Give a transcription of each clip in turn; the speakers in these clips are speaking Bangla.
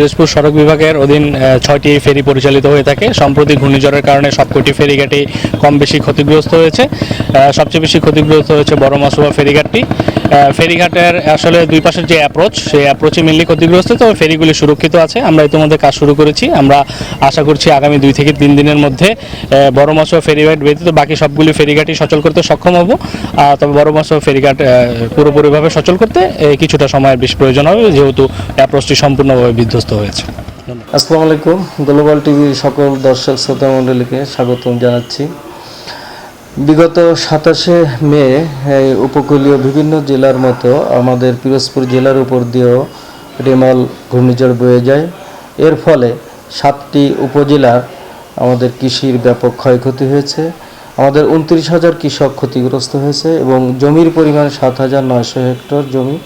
পিরোজপুর সড়ক বিভাগের অধীন ছয়টি ফেরি পরিচালিত হয়ে থাকে। সম্প্রতি ঘূর্ণিঝড়ের কারণে সবকটি ফেরিঘাটই কম বেশি ক্ষতিগ্রস্ত হয়েছে। সবচেয়ে বেশি ক্ষতিগ্রস্ত হয়েছে বড় মাসুয়া ফেরিঘাটটি ফেরিঘাটের আসলে দুই পাশের যে অ্যাপ্রোচ সেই অ্যাপ্রোচে মেনলি ক্ষতিগ্রস্ত, তবে ফেরিগুলি সুরক্ষিত আছে। আমরা ইতিমধ্যে কাজ শুরু করেছি। আমরা আশা করছি আগামী দুই থেকে তিন দিনের মধ্যে বড় মাসুয়া ফেরিঘাট ব্যতীত বাকি সবগুলি ফেরিঘাটই সচল করতে সক্ষম হব। তবে বড় মাসুয়া ফেরিঘাট পুরোপুরিভাবে সচল করতে কিছুটা সময়ের বেশ প্রয়োজন হবে, যেহেতু অ্যাপ্রোচটি সম্পূর্ণভাবে বিধ্বস্ত। হয়েছে। আসসালামু আলাইকুম। গ্লোবাল টিভির সকল দর্শক শ্রোতা মণ্ডলীকে স্বাগতম জানাচ্ছি। বিগত সাতাশে মে উপকূলীয় বিভিন্ন জেলার মতো আমাদের পিরোজপুর জেলার উপর দিয়েও রেমাল ঘূর্ণিঝড় বয়ে যায়। এর ফলে সাতটি উপজেলার আমাদের কৃষির ব্যাপক ক্ষয়ক্ষতি হয়েছে। আমাদের উনত্রিশ হাজার কৃষক ক্ষতিগ্রস্ত হয়েছে এবং জমির পরিমাণ সাত হাজার নয়শো হেক্টর জমি।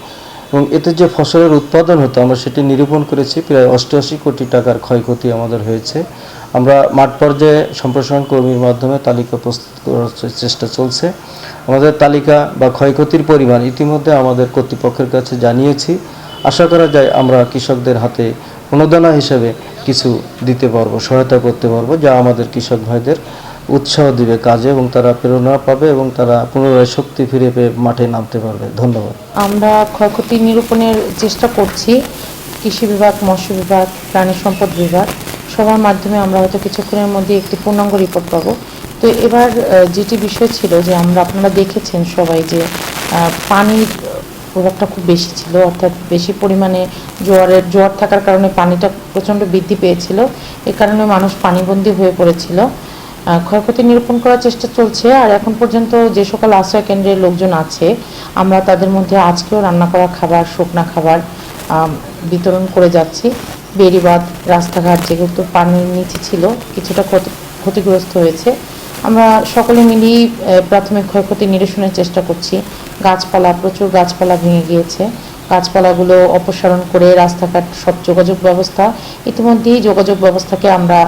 এবং এতে যে ফসলের উৎপাদন হতো, আমরা সেটি নিরূপণ করেছি। প্রায় অষ্টআশি কোটি টাকার ক্ষয়ক্ষতি আমাদের হয়েছে। আমরা মাঠ পর্যায়ে সম্প্রসারণ কর্মীর মাধ্যমে তালিকা প্রস্তুত করার চেষ্টা চলছে। আমাদের তালিকা বা ক্ষয়ক্ষতির পরিমাণ ইতিমধ্যে আমাদের কর্তৃপক্ষের কাছে জানিয়েছি। আশা করা যায় আমরা কৃষকদের হাতে অনুদানা হিসেবে কিছু দিতে পারব, সহায়তা করতে পারব, যা আমাদের কৃষক ভাইদের উৎসাহ দিবে কাজে এবং তারা প্রেরণা পাবে এবং তারা পুনরায় শক্তি ফিরে পেয়ে মাঠে নামতে পারবে। ধন্যবাদ। আমরা ক্ষয়ক্ষতি নিরূপণের চেষ্টা করছি। কৃষি বিভাগ, মৎস্য বিভাগ, প্রাণী সম্পদ বিভাগ, সবার মাধ্যমে আমরা হয়তো কিছুক্ষণের মধ্যে একটি পূর্ণাঙ্গ রিপোর্ট পাবো। তো এবার যেটি বিষয় ছিল যে আমরা, আপনারা দেখেছেন সবাই যে পানির প্রভাবটা খুব বেশি ছিল, অর্থাৎ বেশি পরিমাণে জোয়ারের, জোয়ার থাকার কারণে পানিটা প্রচণ্ড বৃদ্ধি পেয়েছিল। এ কারণে মানুষ পানিবন্দী হয়ে পড়েছিল। ক্ষয়ক্ষতি নিরূপণ করার চেষ্টা চলছে। আর এখন পর্যন্ত যে সকল আশ্রয় কেন্দ্রের লোকজন আছে, আমরা তাদের মধ্যে আজকেও রান্না করা খাবার, শুকনা খাবার বিতরণ করে যাচ্ছি। বেড়িবাঁধ, রাস্তাঘাট যেহেতু পানির নিচে ছিল, কিছুটা ক্ষতি- ক্ষতিগ্রস্ত হয়েছে। আমরা সকলে মিলিয়ে প্রাথমিক ক্ষয়ক্ষতি নিরসনের চেষ্টা করছি। গাছপালা, প্রচুর গাছপালা ভেঙে গিয়েছে। গাছপালাগুলো অপসারণ করে রাস্তাঘাট, সব যোগাযোগ ব্যবস্থা ইতিমধ্যেই যোগাযোগ ব্যবস্থাকে আমরা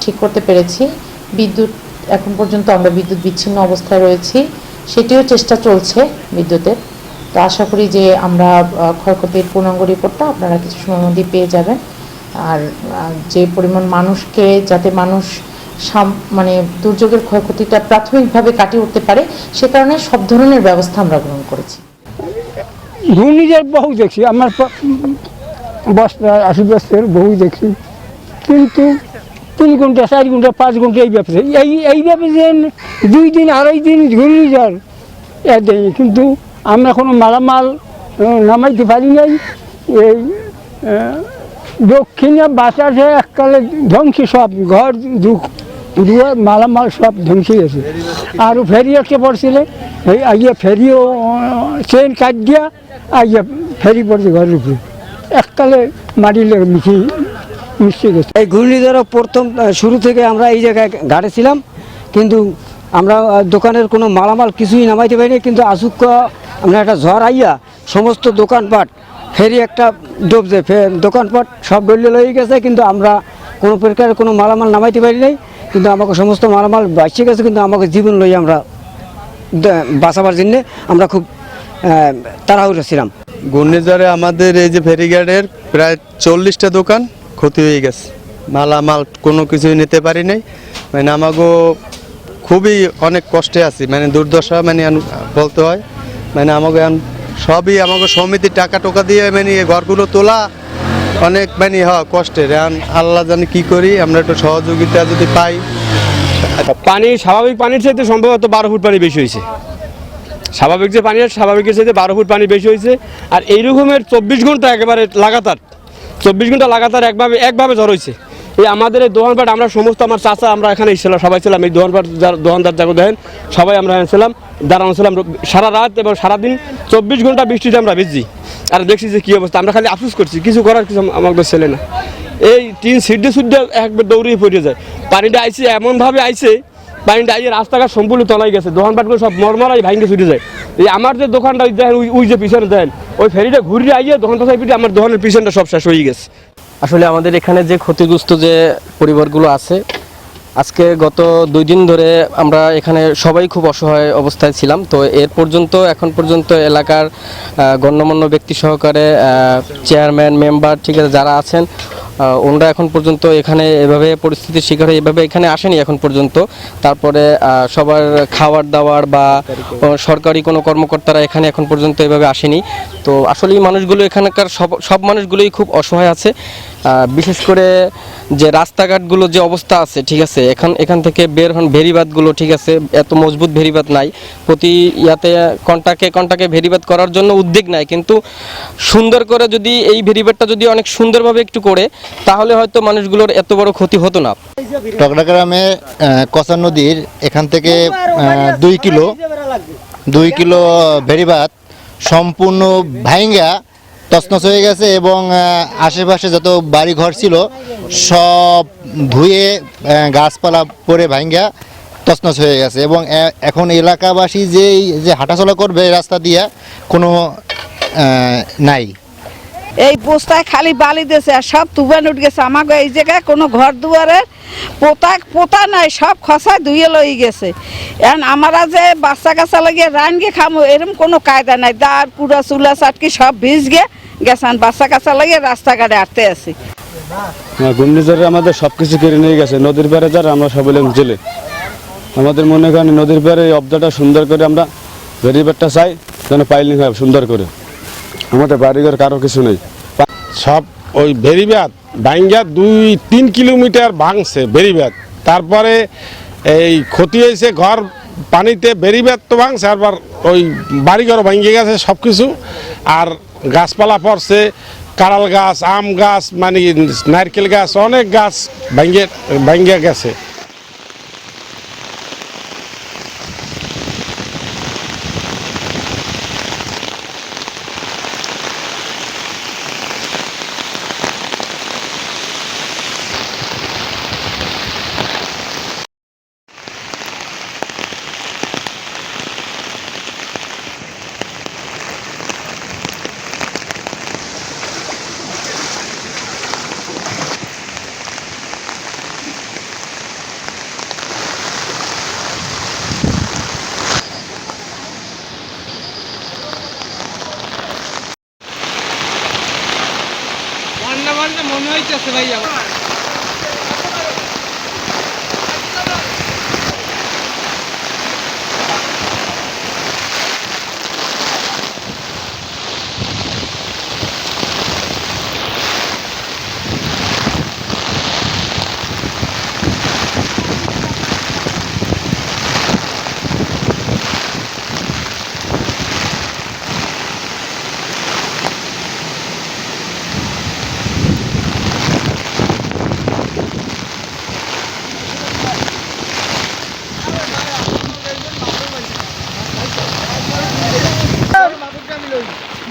ঠিক করতে পেরেছি। বিদ্যুৎ, এখন পর্যন্ত আমরা বিদ্যুৎ বিচ্ছিন্ন অবস্থায় রয়েছি, সেটিও চেষ্টা চলছে বিদ্যুতের। তো আশা করি যে আমরা ক্ষয়ক্ষতির পূর্ণাঙ্গ রিপোর্টটা আপনারা কিছু সময়ের মধ্যেই পেয়ে যাবেন। আর যে পরিমাণ মানুষকে, যাতে মানুষ মানে দুর্যোগের ক্ষয়ক্ষতিটা প্রাথমিকভাবে কাটিয়ে উঠতে পারে, সে কারণে সব ধরনের ব্যবস্থা আমরা গ্রহণ করেছি। ঘূর্ণিঝড় বহু দেখছি। আমার বস্তা আশেপাশের বহু দেখছি। কিন্তু তিন ঘণ্টা, চার ঘণ্টা, পাঁচ ঘণ্টা এই ব্যাপারে এই এই ব্যাপারে দুই দিন, আড়াই দিন ঘূর্ণিঝড় এ দেয় কিন্তু আমরা কোনো মালামাল নামাইতে পারি নাই। এই দক্ষিণে বাতাসে এককালে ধ্বংস সব ঘর, দুঃখ দুয়ার মালামাল সব ধ্বংস গেছে। আর ফেরি একটা পড়ছিল, এই আইয়া ফেরিও ট্রেন কাট দিয়া আইয়া ফেরি পড়ছে ঘরের উপরে। এককালে মারিলে মিশি মিশে গেছে। এই ঘূর্ণিঝড় প্রথম শুরু থেকে আমরা এই জায়গায় ঘাটে ছিলাম কিন্তু আমরা দোকানের কোনো মালামাল কিছুই নামাইতে পারিনি কিন্তু আসুক আমরা একটা ঝড় আইয়া সমস্ত দোকানপাট ফেরি একটা ডুবছে ফে- দোকানপাট সব ডলিয়ে লয়ে গেছে কিন্তু আমরা কোনো প্রকার কোনো মালামাল নামাইতে পারি নাই কিন্তু আমাকে সমস্ত মালামাল বাঁচিয়ে গেছে কিন্তু আমাকে জীবন লই আমরা বাঁচাবার জন্যে আমরা খুব তাড়াহুড়ো ছিলাম। ঘূর্ণিঝড়ে আমাদের এই যে ফেরিঘাটের প্রায় চল্লিশটা দোকান ক্ষতি হয়ে গেছে। মালামাল কোনো কিছুই নিতে পারি নাই। মানে আমাকে খুবই অনেক কষ্টে আছি মানে দুর্দশা মানে বলতে হয়। মানে আমাকে সবই আমাকে সমিতির টাকা টোকা দিয়ে মানে ঘরগুলো তোলা অনেক মানে হ, কষ্টের। এখন আল্লাহ জানি কি করি, আমরা একটু সহযোগিতা যদি পাই। পানি, স্বাভাবিক পানির চাইতে সম্ভবত বারো ফুট পানি বেশি হয়েছে। স্বাভাবিক যে পানি আছে, স্বাভাবিকের চাইতে বারো ফুট পানি বেশি হয়েছে। আর এই রকমের চব্বিশ ঘণ্টা একেবারে লাগাতার চব্বিশ ঘণ্টা লাগাতার একভাবে একভাবে জ্বর হয়েছে। এই আমাদের এই দোকানপাট আমরা সমস্ত আমার চাচা, আমরা এখানে ছিলাম, সবাই ছিলাম। এই দোকানপাট যার দোকানদার যাকে দেখেন সবাই আমরা এখানে ছিলাম, দাঁড়ানো ছিলাম সারা রাত এবং সারাদিন চব্বিশ ঘণ্টা বৃষ্টিতে আমরা ভিজছি। আর দেখছি যে কী অবস্থা, আমরা খালি আফসোস করছি, কিছু করার কিছু আমাদের ছেলে না। এই টিন সিডে সুডে একবার দৌড়িয়ে পড়ে যায়। পানিটা আইছে, এমনভাবে আইছে পানিটা আইয়ে রাস্তাঘাট সম্পূর্ণ তলাই গেছে দোকানপাটগুলো সব মরমরাই ভাঙ্গে ছুটে যায়। এই আমার যে দোকানটা ওই ওই- যে পিছনে দেন, ওই ফেরিটা ঘুরিয়ে আইয়ে দোকান পাশে পিঠে আমার দোকানের পিছনটা সব শেষ হয়ে গেছে। আসলে আমাদের এখানে যে ক্ষতিগ্রস্ত যে পরিবারগুলো আছে, আজকে গত দুই দিন ধরে আমরা এখানে সবাই খুব অসহায় অবস্থায় ছিলাম, তো এর পর্যন্ত, এখন পর্যন্ত এলাকার গণ্যমান্য ব্যক্তি সহকারে চেয়ারম্যান মেম্বার ঠিক আছে, যারা আছেন ওনারা এখন পর্যন্ত এখানে এভাবে পরিস্থিতির শিকার হয়ে এভাবে এখানে আসেনি এখন পর্যন্ত। তারপরে সবার খাওয়ার দাওয়ার বা সরকারি কোনো কর্মকর্তারা এখানে এখন পর্যন্ত এভাবে আসেনি। তো আসলেই মানুষগুলো এখানকার সব সব মানুষগুলোই খুব অসহায় আছে। বিশেষ করে যে রাস্তাঘাটগুলো যে অবস্থা আছে, ঠিক আছে, এখান এখান থেকে বের হন ভেরিবাদগুলো ঠিক আছে, এত মজবুত ভেরিবাদ নাই। প্রতি ইয়াতে কন্টাকে কন্টাকে ভেরিবাদ করার জন্য উদ্যোগ নাই, কিন্তু সুন্দর করে যদি এই ভেরিবাদটা যদি অনেক সুন্দরভাবে একটু করে, তাহলে হয়তো মানুষগুলোর এত বড় ক্ষতি হতো না। টকরা গ্রামে কসা নদীর এখান থেকে দুই কিলো দুই কিলো ভেরিবাত সম্পূর্ণ ভাইঙ্গা তছনছ হয়ে গেছে এবং আশেপাশে যত বাড়ি ঘর ছিল, সব ধুয়ে গাছপালা পরে ভাঙ্গা তছনছ হয়ে গেছে এবং এখন এলাকাবাসী যে যে হাঁটাচলা করবে রাস্তা দিয়া কোনো নাই। এই বস্তায় খালি বালি দিয়েছে আর সব তুবান উঠে গেছে। আমাকে এই জায়গায় কোনো ঘর দুয়ারে পোতা পোতা নাই, সব খসায় ধুয়ে লই গেছে। এখন আমরা যে বাচ্চা কাচ্চা লাগিয়ে রানগে খামো এরকম কোনো কায়দা নাই। দাঁড়, কুড়া, চুলা, চাটকি সব ভিজ গে গেছেন বাচ্চা কাচ্চা লাগিয়ে রাস্তাঘাটে আটতে আছি। ঘূর্ণিঝড়ে আমাদের সব কিছু কেড়ে নিয়ে গেছে। নদীর পাড়ে যারা, আমরা সব এলাম জেলে আমাদের মনে করেন নদীর পাড়ে এই অবদাটা সুন্দর করে আমরা ভেরিবেটটা চাই, যেন পাইলিং হয় সুন্দর করে। আমাদের বাড়িঘর কারও কিছু নেই। সব ওই বেরিবাদ ভাঙ্গা দুই, তিন কিলোমিটার ভাঙছে বেরিবাদ তারপরে এই ক্ষতি হয়েছে ঘর, পানিতে বেরিবাদ তো ভাঙছে, আবার ওই বাড়িঘর ভাঙ্গে গেছে সব কিছু আর গাছপালা পড়ছে, কাঁড়াল গাছ, আম গাছ মানে নারকেল গাছ, অনেক গাছ ভাঙ্গে ভাঙ্গে গেছে। Nossa, vai.